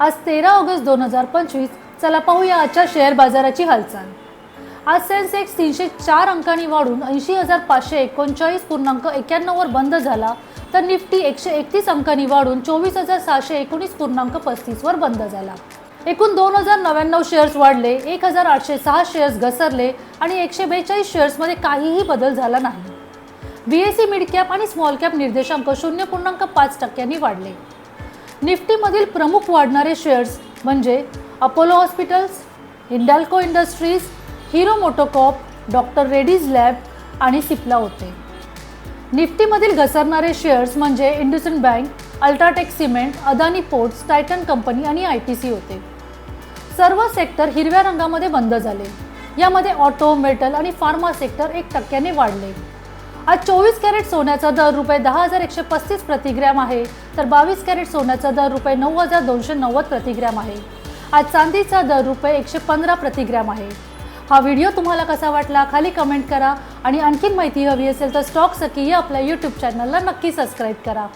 आज तेरा ऑगस्ट दोन हजार पंचवीस. चला पाहूया आजच्या शेअर बाजाराची हालचाल. आज सेन्सेक्स तीनशे चार अंकांनी वाढून ऐंशी हजार पाचशे एकोणचाळीस पूर्णांक एक्क्याण्णववर बंद झाला. तर निफ्टी एकशे एकतीस अंकांनी वाढून चोवीस हजार सहाशे एकोणीस पूर्णांक पस्तीसवर बंद झाला. एकूण दोन हजार नव्याण्णव शेअर्स वाढले एक हजार आठशे सहा शेअर्स घसरले आणि एकशे बेचाळीस शेअर्समध्ये काहीही बदल झाला नाही. B S E mid cap आणि स्मॉल कॅप निर्देशांक शून्य पूर्णांक पाच टक्क्यांनी वाढले. निफ्टीमधील प्रमुख वाढणारे शेअर्स म्हणजे Apollo Hospitals Hindalco Industries Hero MotoCorp doctor Reddy's lab आणि सिप्ला होते. निफ्टीमधील घसरणारे शेअर्स म्हणजे IndusInd Bank UltraTech Cement Adani Ports Titan Company आणि आय टी सी होते. सर्व सेक्टर हिरव्या रंगामध्ये बंद झाले. यामध्ये ऑटो मेटल आणि फार्मा सेक्टर एक टक्क्याने वाढले. आज चोवीस कॅरेट सोन्याचा दर रुपये दहा हजार एकशे पस्तीस प्रतिग्रॅम आहे तर बावीस कॅरेट सोन्याचा दर रुपये नऊ हजार दोनशे नव्वद प्रतिग्रॅम आहे. आज चांदीचा दर रुपये एकशे पंधरा प्रतिग्रॅम आहे. हा व्हिडिओ तुम्हाला कसा वाटला खाली कमेंट करा आणि आणखीन माहिती हवी असेल तर स्टॉक सखी या आपल्या यूट्यूब चॅनलला नक्की सबस्क्राईब करा.